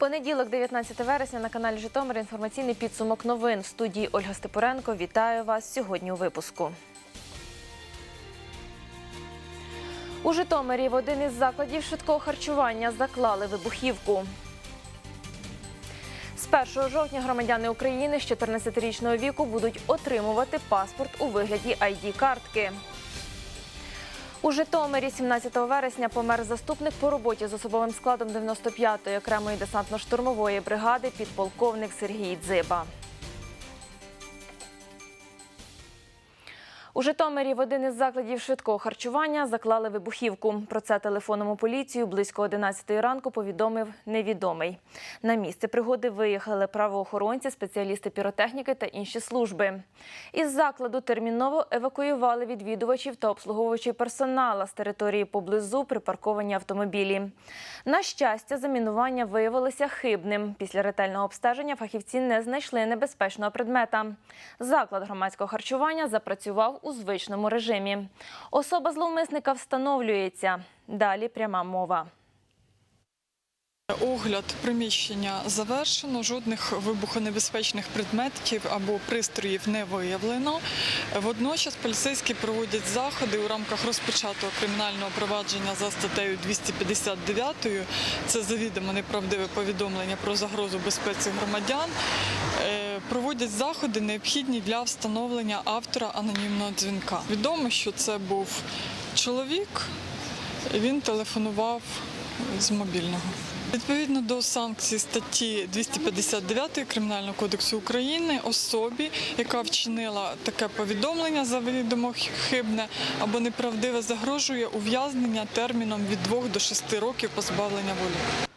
Понеділок, 19 вересня, на каналі Житомир. Інформаційний підсумок новин. В студії Ольга Степуренко. Вітаю вас сьогодні у випуску. У Житомирі в один із закладів швидкого харчування заклали вибухівку. З 1 жовтня громадяни України з 14-річного віку будуть отримувати паспорт у вигляді ID-картки. У Житомирі 17 вересня помер заступник по роботі з особовим складом 95-ї окремої десантно-штурмової бригади підполковник Сергій Дзиба. У Житомирі в один із закладів швидкого харчування заклали вибухівку. Про це телефоном у поліцію близько 11 ранку повідомив невідомий. На місце пригоди виїхали правоохоронці, спеціалісти піротехніки та інші служби. Із закладу терміново евакуювали відвідувачів та обслуговуючий персонала з території поблизу припарковані автомобілі. На щастя, замінування виявилося хибним. Після ретельного обстеження фахівці не знайшли небезпечного предмета. Заклад громадського харчування запрацював у звичному режимі. Особа зловмисника встановлюється. Далі пряма мова. Огляд приміщення завершено. Жодних вибухонебезпечних предметів або пристроїв не виявлено. Водночас поліцейські проводять заходи у рамках розпочатого кримінального провадження за статтею 259. Це завідомо неправдиве повідомлення про загрозу безпеці громадян. Е, Проводять заходи, необхідні для встановлення автора анонімного дзвінка. Відомо, що це був чоловік. Він телефонував з мобільного. Відповідно до санкцій статті 259 Кримінального кодексу України особі, яка вчинила таке повідомлення завідомо хибне або неправдиве, загрожує ув'язнення терміном від 2 до 6 років позбавлення волі.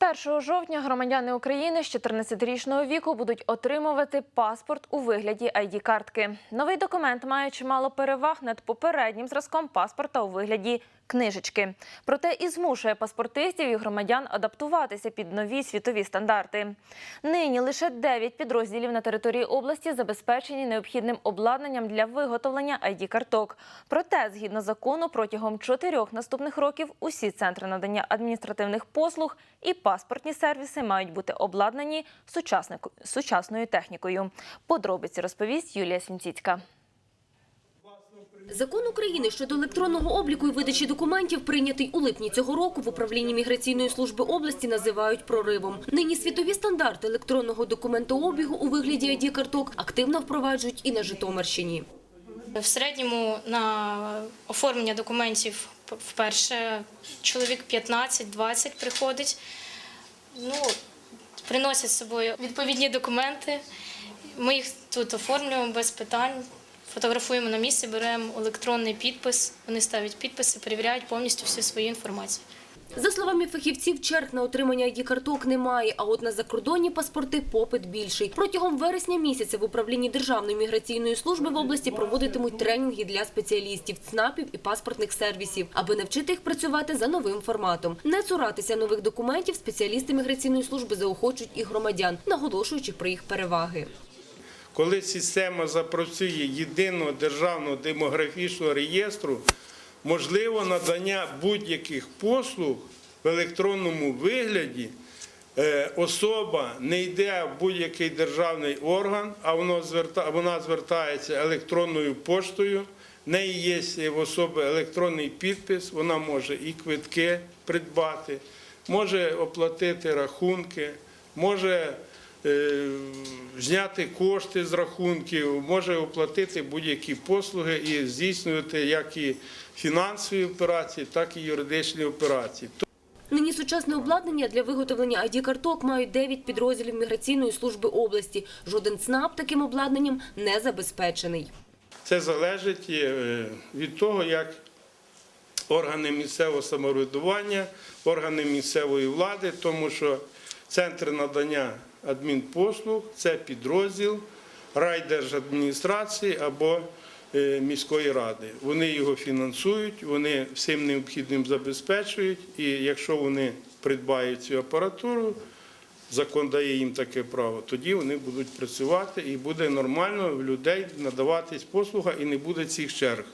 З 1 жовтня громадяни України з 14-річного віку будуть отримувати паспорт у вигляді ID-картки. Новий документ має чимало переваг над попереднім зразком паспорта у вигляді книжечки. Проте і змушує паспортистів і громадян адаптуватися під нові світові стандарти. Нині лише 9 підрозділів на території області забезпечені необхідним обладнанням для виготовлення ID-карток. Проте, згідно закону, протягом чотирьох наступних років усі центри надання адміністративних послуг і паспортні сервіси мають бути обладнані сучасною технікою. Подробиці розповість Юлія Сінціцька. Закон України щодо електронного обліку і видачі документів, прийнятий у липні цього року в управлінні міграційної служби області, називають проривом. Нині світові стандарти електронного документообігу у вигляді ID-карток активно впроваджують і на Житомирщині. В середньому на оформлення документів вперше чоловік 15-20 приходить. Ну, приносять з собою відповідні документи. Ми їх тут оформлюємо без питань, фотографуємо на місці, беремо електронний підпис. Вони ставлять підписи, перевіряють повністю всю свою інформацію. За словами фахівців, черг на отримання ID-карток немає, а от на закордонні паспорти попит більший. Протягом вересня місяця в управлінні Державної міграційної служби в області проводитимуть тренінги для спеціалістів, ЦНАПів і паспортних сервісів, аби навчити їх працювати за новим форматом. Не цуратися нових документів спеціалісти міграційної служби заохочують і громадян, наголошуючи про їх переваги. Коли система запрацює єдиного державного демографічного реєстру, можливо надання будь-яких послуг в електронному вигляді. Е, Особа не йде в будь-який державний орган, а вона звертається електронною поштою. В неї є в особи електронний підпис, вона може і квитки придбати, може оплатити рахунки, може зняти кошти з рахунків, може оплатити будь-які послуги і здійснювати як і фінансові операції, так і юридичні операції. Нині сучасне обладнання для виготовлення ID-карток мають 9 підрозділів міграційної служби області. Жоден ЦНАП таким обладнанням не забезпечений. Це залежить е, від того, як органи місцевого самоврядування, органи місцевої влади, тому що центр надання адмінпослуг це підрозділ райдержадміністрації або е, міської ради. Вони його фінансують, вони всім необхідним забезпечують, і якщо вони придбають цю апаратуру, закон дає їм таке право, тоді вони будуть працювати і буде нормально в людей надаватись послуга і не буде цих черг.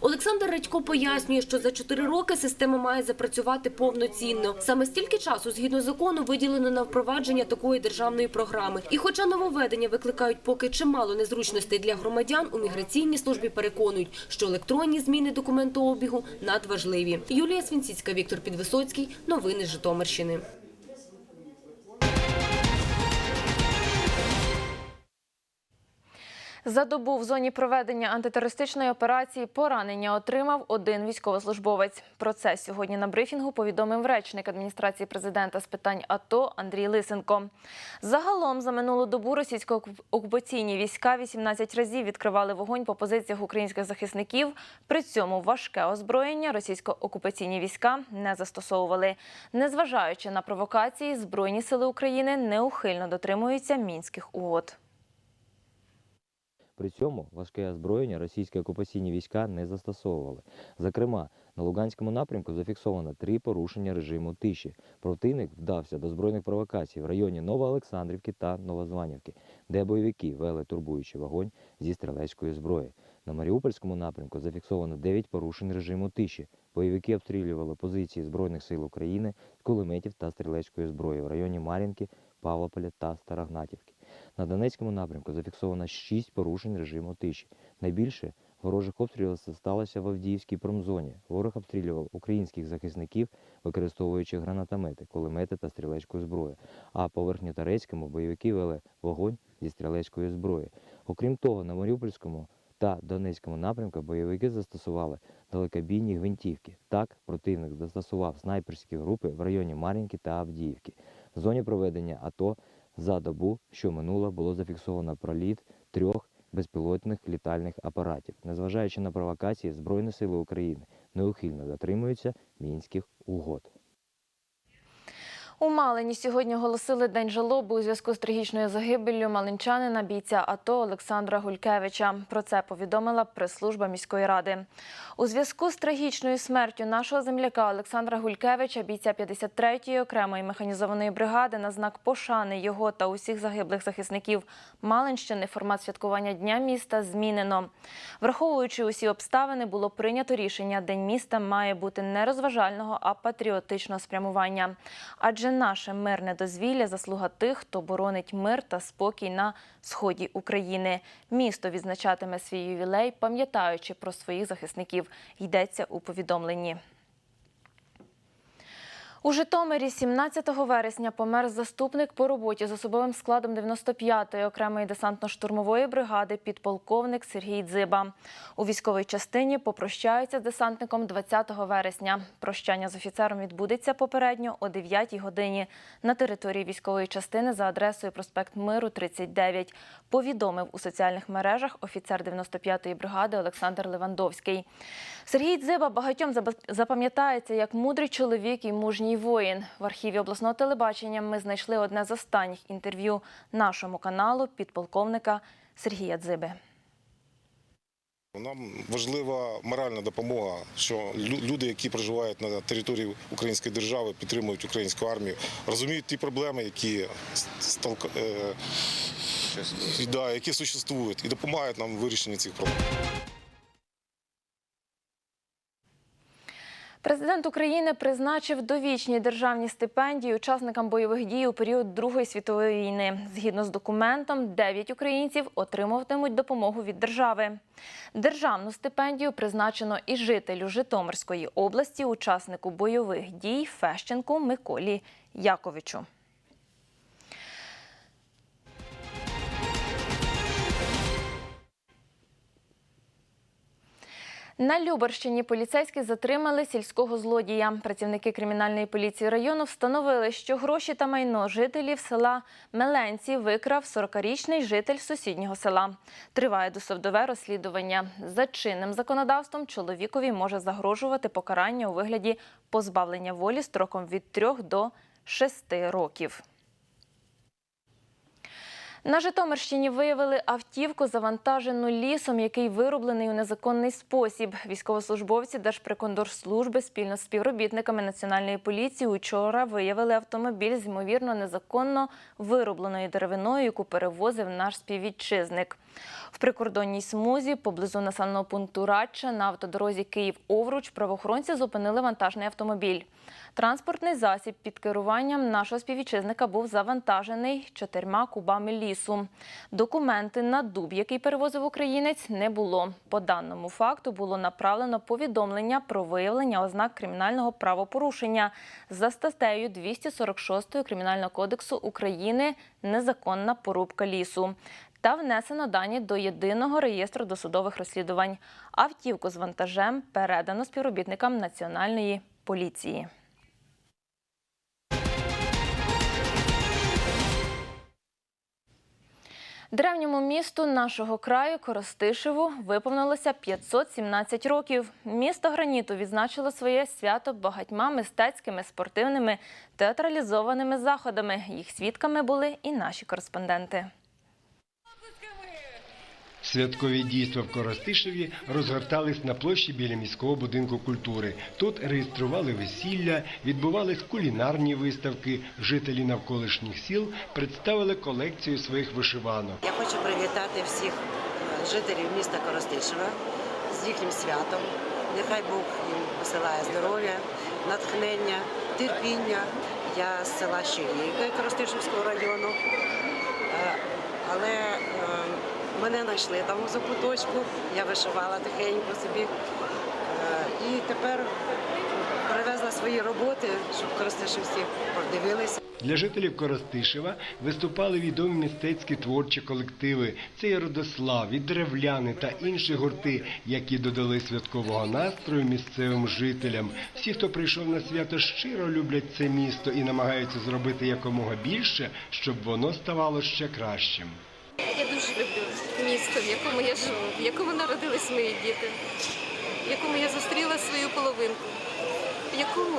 Олександр Радько пояснює, що за чотири роки система має запрацювати повноцінно. Саме стільки часу, згідно закону, виділено на впровадження такої державної програми. І хоча нововведення викликають поки чимало незручностей для громадян, у міграційній службі переконують, що електронні зміни документообігу надважливі. Юлія Свінціцька, Віктор Підвисоцький. Новини Житомирщини. За добу в зоні проведення антитерористичної операції поранення отримав один військовослужбовець. Про це сьогодні на брифінгу повідомив речник адміністрації президента з питань АТО Андрій Лисенко. Загалом за минулу добу російсько-окупаційні війська 18 разів відкривали вогонь по позиціях українських захисників. При цьому важке озброєння російсько-окупаційні війська не застосовували. Незважаючи на провокації, збройні сили України неухильно дотримуються мінських угод. При цьому важке озброєння російські окупаційні війська не застосовували. Зокрема, на Луганському напрямку зафіксовано три порушення режиму тиші. Противник вдався до збройних провокацій в районі Новоолександрівки та Новозванівки, де бойовики вели турбуючий вогонь зі стрілецької зброї. На Маріупольському напрямку зафіксовано 9 порушень режиму тиші. Бойовики обстрілювали позиції Збройних сил України з кулеметів та стрілецької зброї в районі Мар'їнки, Павлополя та Старогнатівки. На Донецькому напрямку зафіксовано 6 порушень режиму тиші. Найбільше ворожих обстрілів сталося в Авдіївській промзоні. Ворог обстрілював українських захисників, використовуючи гранатомети, кулемети та стрілецьку зброю. А по Верхньоторецькому бойовики вели вогонь зі стрілецької зброї. Окрім того, на Маріупольському та Донецькому напрямку бойовики застосували далекобійні гвинтівки. Так, противник застосував снайперські групи в районі Мар'їнки та Авдіївки. В зоні проведення АТО за добу, що минула, було зафіксовано проліт трьох безпілотних літальних апаратів. Незважаючи на провокації, Збройні сили України неухильно дотримуються мінських угод. У Малині сьогодні оголосили день жалоби у зв'язку з трагічною загибеллю малинчанина бійця АТО Олександра Гулькевича. Про це повідомила прес-служба міської ради. У зв'язку з трагічною смертю нашого земляка Олександра Гулькевича, бійця 53-ї окремої механізованої бригади, на знак пошани його та усіх загиблих захисників Малинщини формат святкування дня міста змінено. Враховуючи усі обставини, було прийнято рішення День міста має бути не розважального, а патріотичного спрямування. Адже наше мирне дозвілля заслуга тих, хто боронить мир та спокій на сході України. Місто відзначатиме свій ювілей, пам'ятаючи про своїх захисників. Йдеться у повідомленні. У Житомирі 17 вересня помер заступник по роботі з особовим складом 95-ї окремої десантно-штурмової бригади підполковник Сергій Дзиба. У військовій частині попрощаються з десантником 20 вересня. Прощання з офіцером відбудеться попередньо о 9-й годині на території військової частини за адресою проспект Миру, 39. Повідомив у соціальних мережах офіцер 95-ї бригади Олександр Левандовський. Сергій Дзиба багатьом запам'ятається як мудрий чоловік і мужній воїн. В архіві обласного телебачення ми знайшли одне з останніх інтерв'ю нашому каналу підполковника Сергія Дзиби. Нам важлива моральна допомога, що люди, які проживають на території української держави, підтримують українську армію, розуміють ті проблеми, які сталка- е, да, які существують, і допомагають нам в вирішенні цих проблем. Президент України призначив довічні державні стипендії учасникам бойових дій у період Другої світової війни. Згідно з документом, 9 українців отримуватимуть допомогу від держави. Державну стипендію призначено і жителю Житомирської області, учаснику бойових дій Фещенку Миколі Яковичу. На Любарщині поліцейські затримали сільського злодія. Працівники кримінальної поліції району встановили, що гроші та майно жителів села Меленці викрав 40-річний житель сусіднього села. Триває досудове розслідування. За чинним законодавством чоловікові може загрожувати покарання у вигляді позбавлення волі строком від 3 до 6 років. На Житомирщині виявили автівку, завантажену лісом, який вироблений у незаконний спосіб. Військовослужбовці Держприкондорслужби спільно з співробітниками національної поліції учора виявили автомобіль з ймовірно незаконно виробленою деревиною, яку перевозив наш співвітчизник. В прикордонній смузі поблизу населеного пункту Радча на автодорозі Київ-Овруч правоохоронці зупинили вантажний автомобіль. Транспортний засіб під керуванням нашого співвітчизника був завантажений чотирма кубами лісу. Документи на дуб, який перевозив українець, не було. По даному факту було направлено повідомлення про виявлення ознак кримінального правопорушення за статтею 246 Кримінального кодексу України незаконна порубка лісу. Та внесено дані до єдиного реєстру досудових розслідувань. Автівку з вантажем передано співробітникам національної поліції. Древньому місту нашого краю Коростишеву виповнилося 517 років. Місто граніту відзначило своє свято багатьма мистецькими, спортивними, театралізованими заходами. Їх свідками були і наші кореспонденти. Святкові дійства в Коростишеві розгортались на площі біля міського будинку культури. Тут реєстрували весілля, відбувались кулінарні виставки. Жителі навколишніх сіл представили колекцію своїх вишиванок. Я хочу привітати всіх е, жителів міста Коростишева з їхнім святом. Нехай Бог їм посилає здоров'я, натхнення, терпіння. Я з села Щирійка Коростишевського району. Е, Але е, мене знайшли там у закуточку, я вишивала тихенько собі. Е, І тепер привезла свої роботи, щоб коростишевці подивилися. Для жителів Коростишева виступали відомі мистецькі творчі колективи. Це і Родослав, і Древляни та інші гурти, які додали святкового настрою місцевим жителям. Всі, хто прийшов на свято, щиро люблять це місто і намагаються зробити якомога більше, щоб воно ставало ще кращим. Місто, в якому я живу, в якому народились мої діти, в якому я зустріла свою половинку, в якому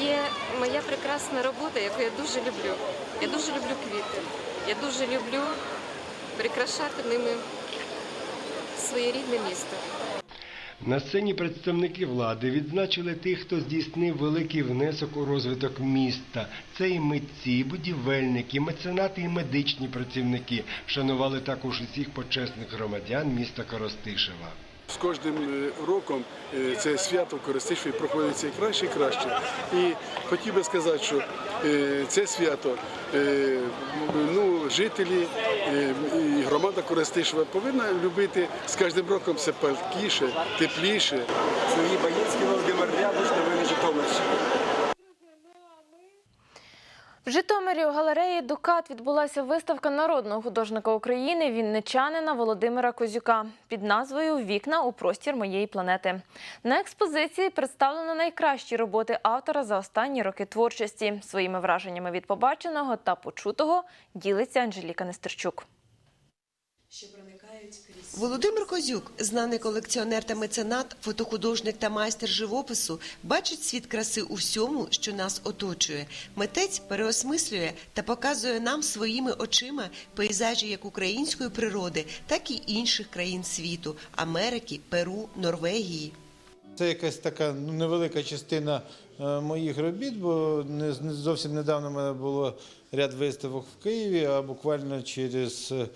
є моя прекрасна робота, яку я дуже люблю. Я дуже люблю квіти. Я дуже люблю прикрашати ними своє рідне місто. На сцені представники влади відзначили тих, хто здійснив великий внесок у розвиток міста. Це і митці, і будівельники, меценати, і медичні працівники. Вшанували також усіх почесних громадян міста Коростишева. З кожним е, роком е, це свято в проходиться і краще і краще. І хотів би сказати, що е, це свято ну, жителі і громада Коростишева повинна любити з кожним роком все палкіше, тепліше. Сергій Баїнський, Володимир Рябуш, новини Житомирщини. В Житомирі у галереї Дукат відбулася виставка народного художника України вінничанина Володимира Козюка під назвою Вікна у простір моєї планети. На експозиції представлено найкращі роботи автора за останні роки творчості. Своїми враженнями від побаченого та почутого ділиться Анжеліка Нестерчук. Володимир Козюк, знаний колекціонер та меценат, фотохудожник та майстер живопису, бачить світ краси у всьому, що нас оточує. Митець переосмислює та показує нам своїми очима пейзажі як української природи, так і інших країн світу Америки, Перу, Норвегії. Це якась така ну, невелика частина е, моїх робіт, бо не, зовсім недавно в мене було ряд виставок в Києві, а буквально через е,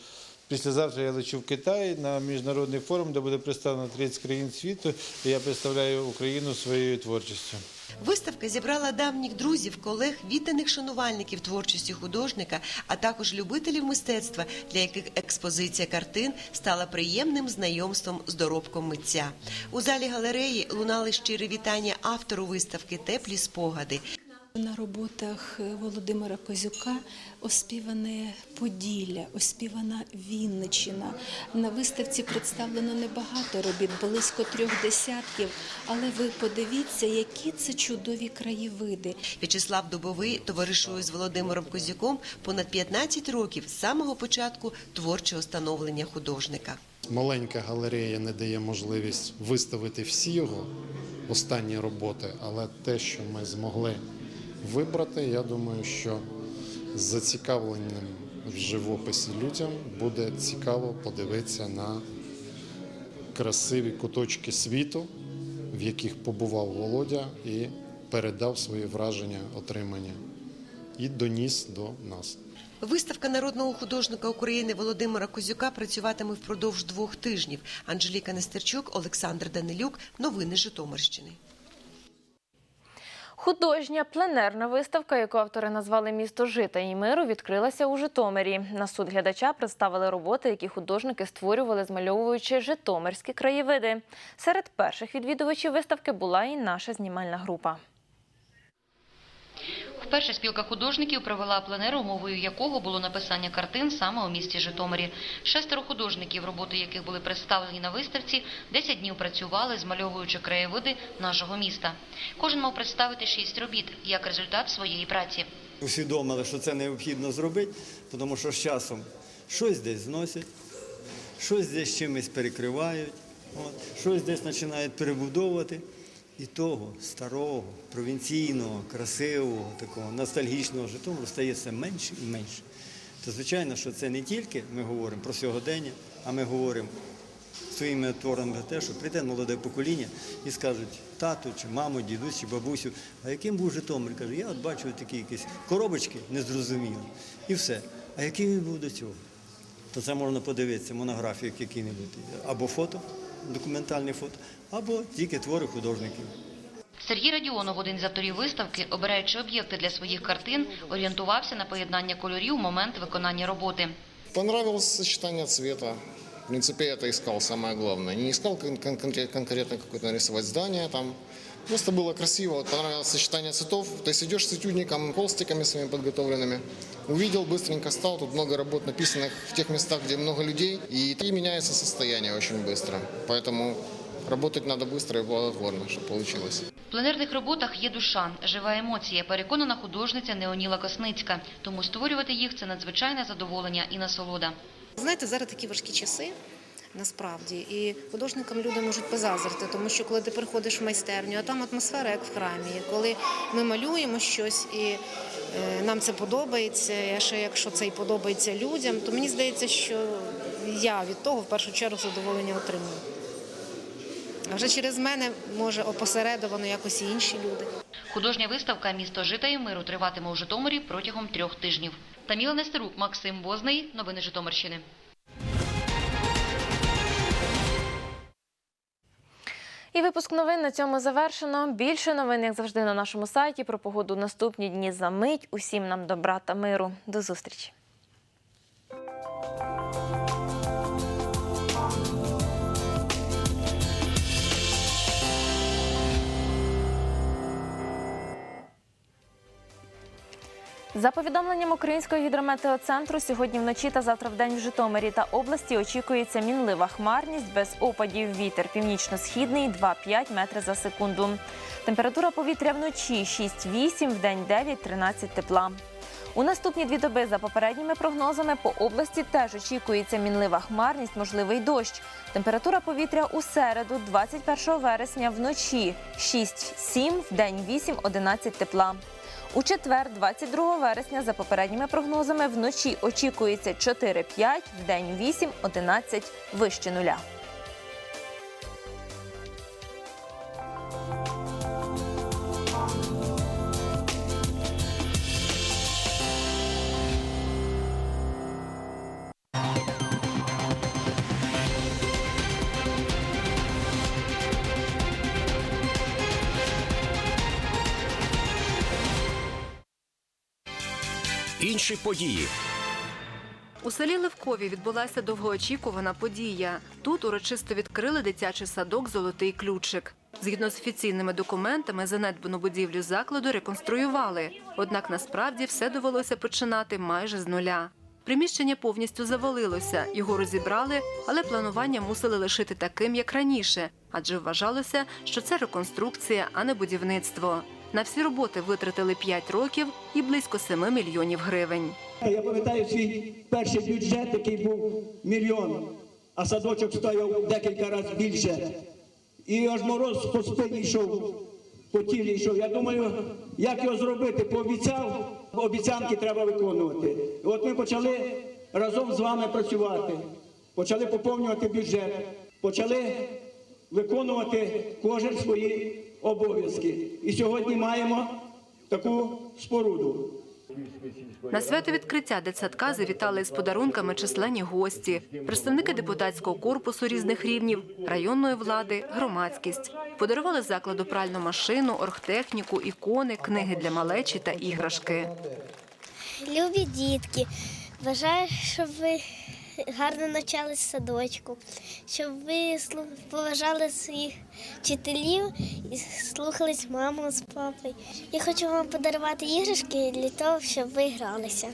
післязавтра я лечу в Китай на міжнародний форум, де буде представлено 30 країн світу, і я представляю Україну своєю творчістю. Виставка зібрала давніх друзів, колег, відданих шанувальників творчості художника, а також любителів мистецтва, для яких експозиція картин стала приємним знайомством з доробком митця. У залі галереї лунали щирі вітання автору виставки Теплі спогади. На роботах Володимира Козюка оспіване Поділля, оспівана Вінничина. На виставці представлено небагато робіт, близько трьох десятків. Але ви подивіться, які це чудові краєвиди. В'ячеслав Дубовий товаришує з Володимиром Козюком понад 15 років з самого початку творчого становлення художника. Маленька галерея не дає можливість виставити всі його останні роботи, але те, що ми змогли вибрати, я думаю, що зацікавленим в живописі людям буде цікаво подивитися на красиві куточки світу, в яких побував Володя і передав свої враження отримання і доніс до нас. Виставка народного художника України Володимира Козюка працюватиме впродовж двох тижнів. Анжеліка Нестерчук, Олександр Данилюк. Новини Житомирщини. Художня пленерна виставка, яку автори назвали Місто жита і миру, відкрилася у Житомирі. На суд глядача представили роботи, які художники створювали, змальовуючи житомирські краєвиди. Серед перших відвідувачів виставки була і наша знімальна група. Вперше спілка художників провела пленеру, мовою якого було написання картин саме у місті Житомирі. Шестеро художників, роботи яких були представлені на виставці, 10 днів працювали, змальовуючи краєвиди нашого міста. Кожен мав представити шість робіт як результат своєї праці. усвідомили, що це необхідно зробити, тому що з часом щось десь зносять, щось десь чимось перекривають, от, щось десь починають перебудовувати. І того старого, провінційного, красивого, такого ностальгічного Житомиру стає все менше і менше. То звичайно, що це не тільки ми говоримо про сьогодення, а ми говоримо своїми творами про те, що прийде молоде покоління і скажуть тату, чи маму, дідусь, чи бабусю, а яким був Житомир? Каже, я от бачу такі якісь коробочки незрозумілі. І все. А яким він був до цього? То це можна подивитися, монографію які-небудь, або фото, документальне фото, або тільки твори художників. Сергій Радіонов, один з авторів виставки, обираючи об'єкти для своїх картин, орієнтувався на поєднання кольорів в момент виконання роботи. Понравилось сочетання цвіта. В принципе, я это искал, самое главное. Не искал кон- кон- конкре- конкретно какое-то нарисовать здание там. Просто было красиво, вот понравилось сочетание цветов. То есть идешь с этюдником, холстиками своими подготовленными. Увидел, быстренько стал. Тут много работ написанных в тех местах, где много людей. И, и меняется состояние очень быстро. Поэтому работать надо быстро и плодотворно, чтобы получилось. В пленерних роботах є душа, жива емоція, переконана художниця Неоніла Косницька. Тому створювати їх – це надзвичайне задоволення і насолода. Знаєте, зараз такі важкі часи. Насправді, і художникам люди можуть позазрити, тому що коли ти приходиш в майстерню, а там атмосфера як в храмі. Коли ми малюємо щось і е, нам це подобається, а ще якщо це і подобається людям, то мені здається, що я від того в першу чергу задоволення отримую. А вже через мене може опосередовано якось і інші люди. Художня виставка «Місто жита і миру» триватиме у Житомирі протягом трьох тижнів. Таміла Нестерук, Максим Возний. Новини Житомирщини. І випуск новин на цьому завершено. Більше новин, як завжди, на нашому сайті. Про погоду наступні дні за мить. Усім нам добра та миру. До зустрічі. За повідомленням Українського гідрометеоцентру, сьогодні вночі та завтра вдень в Житомирі та області очікується мінлива хмарність без опадів. Вітер північно-східний 2-5 метри за секунду. Температура повітря вночі 6-8, вдень 9-13 тепла. У наступні дві доби за попередніми прогнозами по області теж очікується мінлива хмарність, можливий дощ. Температура повітря у середу, 21 вересня, вночі 6-7, вдень 8-11 тепла. У четвер, 22 вересня, за попередніми прогнозами, вночі очікується 4-5, день 8-11, вище нуля. Інші події. У селі Левкові відбулася довгоочікувана подія. Тут урочисто відкрили дитячий садок Золотий ключик. Згідно з офіційними документами, занедбану будівлю закладу реконструювали. Однак насправді все довелося починати майже з нуля. Приміщення повністю завалилося, його розібрали, але планування мусили лишити таким, як раніше, адже вважалося, що це реконструкція, а не будівництво. На всі роботи витратили 5 років і близько 7 мільйонів гривень. Я пам'ятаю свій перший бюджет, який був мільйон, а садочок стояв декілька разів більше. І аж мороз по спині йшов. по тілі йшов. Я думаю, як його зробити? Пообіцяв, обіцянки треба виконувати. От ми почали разом з вами працювати, почали поповнювати бюджет, почали виконувати кожен свої обов'язки. І сьогодні маємо таку споруду. На свято відкриття дитсадка завітали з подарунками численні гості, представники депутатського корпусу різних рівнів, районної влади, громадськість. Подарували закладу пральну машину, оргтехніку, ікони, книги для малечі та іграшки. Любі дітки, бажаю, щоб ви гарно навчались в садочку, щоб ви поважали своїх вчителів і слухались маму з папою. Я хочу вам подарувати іграшки для того, щоб ви гралися.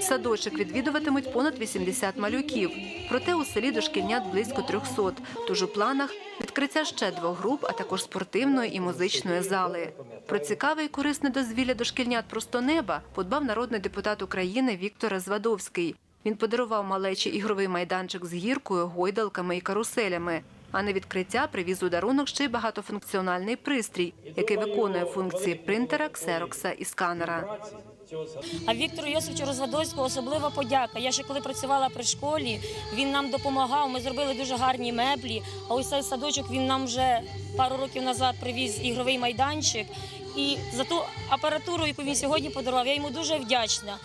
Садочок відвідуватимуть понад 80 малюків. Проте у селі дошкільнят близько 300. Тож у планах відкриття ще двох груп, а також спортивної і музичної зали. Про цікаве і корисне дозвілля дошкільнят просто неба подбав народний депутат України Віктор Звадовський. Він подарував малечі ігровий майданчик з гіркою, гойдалками і каруселями. А на відкриття привіз у дарунок ще й багатофункціональний пристрій, який виконує функції принтера, ксерокса і сканера. А Віктору Йосифовичу Розвадовському особлива подяка. Я ще коли працювала при школі, він нам допомагав. Ми зробили дуже гарні меблі. А ось цей садочок він нам вже пару років назад привіз ігровий майданчик. І за ту апаратуру, яку він сьогодні подарував, я йому дуже вдячна.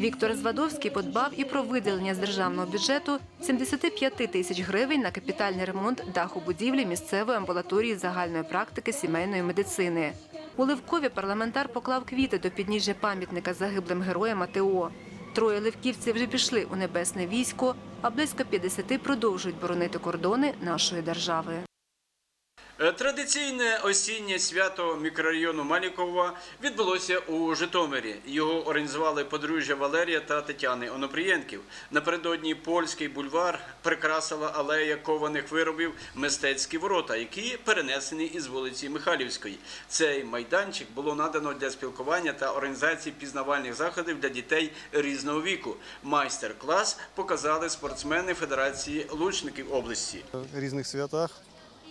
Віктор Звадовський подбав і про виділення з державного бюджету 75 тисяч гривень на капітальний ремонт даху будівлі місцевої амбулаторії загальної практики сімейної медицини. У Левкові парламентар поклав квіти до підніжжя пам'ятника загиблим героям АТО. Троє левківців вже пішли у небесне військо, а близько 50 продовжують боронити кордони нашої держави. Е, Традиційне осіннє свято мікрорайону Малікова відбулося у Житомирі. Його організували подружжя Валерія та Тетяни Онопрієнків. Напередодні польський бульвар прикрасила алея кованих виробів мистецькі ворота, які перенесені із вулиці Михайлівської. Цей майданчик було надано для спілкування та організації пізнавальних заходів для дітей різного віку. Майстер-клас показали спортсмени Федерації лучників області. різних святах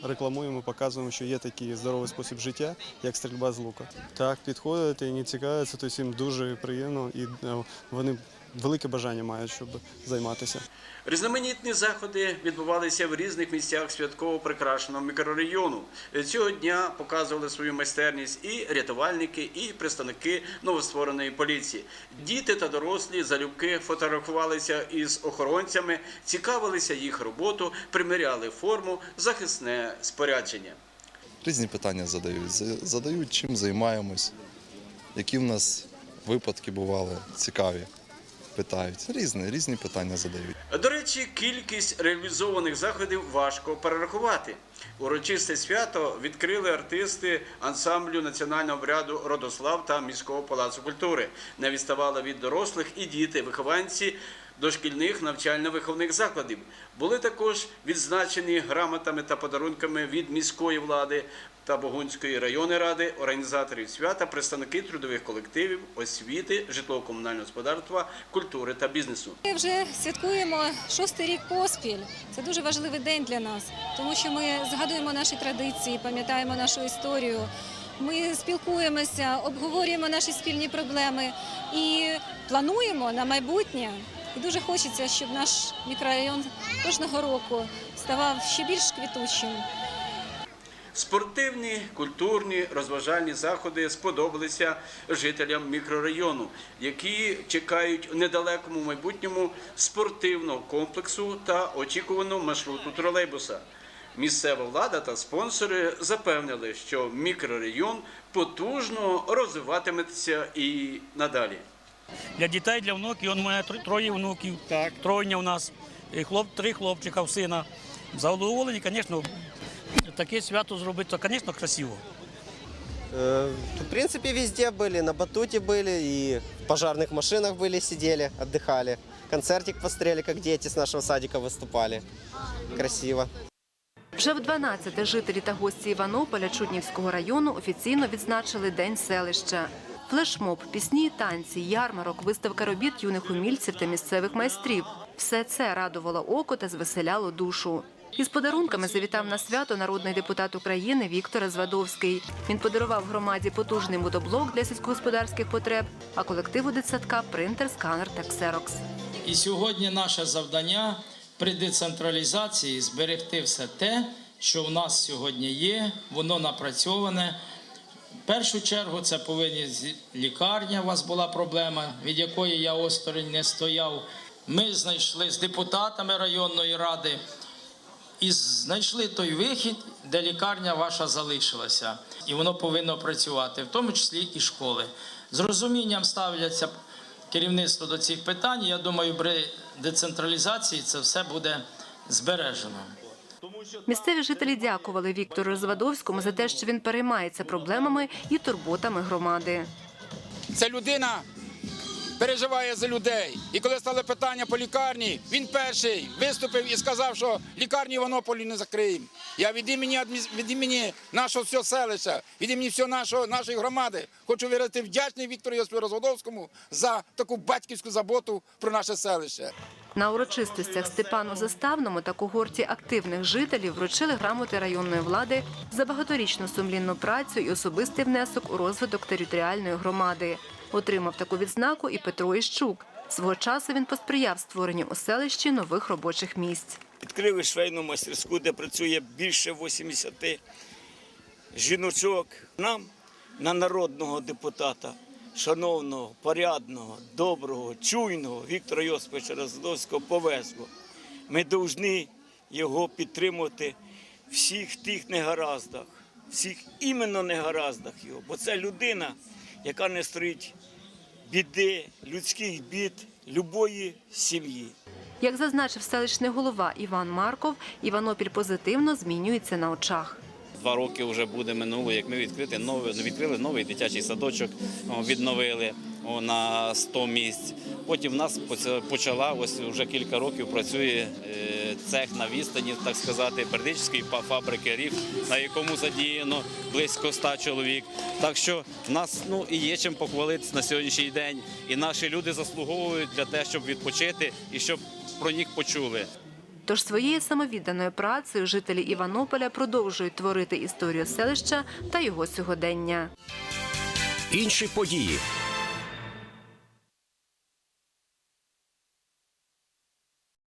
рекламуємо, показуємо, що є такий здоровий спосіб життя, як стрільба з лука. Так, підходять і не цікавляться, то їм дуже приємно і е, вони велике бажання мають, щоб займатися. Різноманітні заходи відбувалися в різних місцях святково прикрашеного мікрорайону. Цього дня показували свою майстерність і рятувальники, і представники новоствореної поліції. Діти та дорослі залюбки фотографувалися із охоронцями, цікавилися їх роботу, приміряли форму, захисне спорядження. Різні питання задають. Задають, чим займаємось, які в нас випадки бували цікаві. Питають. Різні, різні питання задають. До речі, кількість реалізованих заходів важко перерахувати. Урочисте свято відкрили артисти ансамблю національного обряду Родослав та міського палацу культури. Не відставали від дорослих і діти, вихованці дошкільних навчально-виховних закладів. Були також відзначені грамотами та подарунками від міської влади та Богунської районної ради, організаторів свята, представники трудових колективів, освіти, житлово-комунального господарства, культури та бізнесу. Ми вже святкуємо шостий рік поспіль. Це дуже важливий день для нас, тому що ми згадуємо наші традиції, пам'ятаємо нашу історію. Ми спілкуємося, обговорюємо наші спільні проблеми і плануємо на майбутнє. І дуже хочеться, щоб наш мікрорайон кожного року ставав ще більш квітучим. Спортивні, культурні, розважальні заходи сподобалися жителям мікрорайону, які чекають в недалекому майбутньому спортивного комплексу та очікуваного маршруту тролейбуса. Місцева влада та спонсори запевнили, що мікрорайон потужно розвиватиметься і надалі Для дітей, для внуків. Он у мене тр- троє внуків, так. тройня у нас, і хлоп, три хлопчика, сина. Задоволені, звісно, таке свято зробити, то, звісно, красиво. Э, В принципе, везде были. На батуте были и в пожарных машинах были, сидели, отдыхали. Концертик посмотрели, как дети с нашего садика выступали. Красиво. Вже в 12 жителі та гості Іванополя Чуднівського району офіційно відзначили День селища. Флешмоб, пісні, танці, ярмарок, виставка робіт юних умільців та місцевих майстрів. Все це радувало око та звеселяло душу. Із подарунками завітав на свято народний депутат України Віктор Звадовський. Він подарував громаді потужний мотоблок для сільськогосподарських потреб, а колективу дитсадка принтер, сканер та ксерокс. І сьогодні наше завдання при децентралізації зберегти все те, що в нас сьогодні є, воно напрацьоване. Першу чергу це повинні лікарня. У вас була проблема, від якої я осторонь не стояв. Ми знайшли з депутатами районної ради і знайшли той вихід, де лікарня ваша залишилася, і воно повинно працювати, в тому числі і школи. З розумінням ставляться керівництво до цих питань. Я думаю, при децентралізації це все буде збережено. Місцеві жителі дякували Віктору Звадовському за те, що він переймається проблемами і турботами громади. Це людина переживає за людей. І коли стали питання по лікарні, він перший виступив і сказав, що лікарні Іванополі не закриємо. Я від імені від імені нашого всього селища, від імені всього нашого нашої громади хочу виразити вдячний Віктору Розводовському за таку батьківську заботу про наше селище. На урочистостях Степану Заставному та когорті активних жителів вручили грамоти районної влади за багаторічну сумлінну працю і особистий внесок у розвиток територіальної громади. Отримав таку відзнаку і Петро Іщук. Свого часу він посприяв створенню у селищі нових робочих місць. Відкрили швейну майстерську, де працює більше 80 жіночок. Нам на народного депутата, шановного, порядного, доброго, чуйного Віктора Йосиповича Роздовського повезло. Ми повинні його підтримувати всіх тих негараздах, всіх іменно негараздах його, бо це людина, яка не стрить біди, людських бід любої сім'ї. Як зазначив селищний голова Іван Марков, Іванопіль позитивно змінюється на очах. Два роки вже буде минуло, як ми відкрити новий, відкрили новий дитячий садочок, відновили на 100 місць. Потім в нас почала ось вже кілька років працює е, цех на відстані, так сказати, пердичської фабрики рів, на якому задіяно близько 100 чоловік. Так що в нас ну і є чим похвалитися на сьогоднішній день. І наші люди заслуговують для того, щоб відпочити і щоб про них почули. Тож своєю самовідданою працею жителі Іванополя продовжують творити історію селища та його сьогодення. Інші події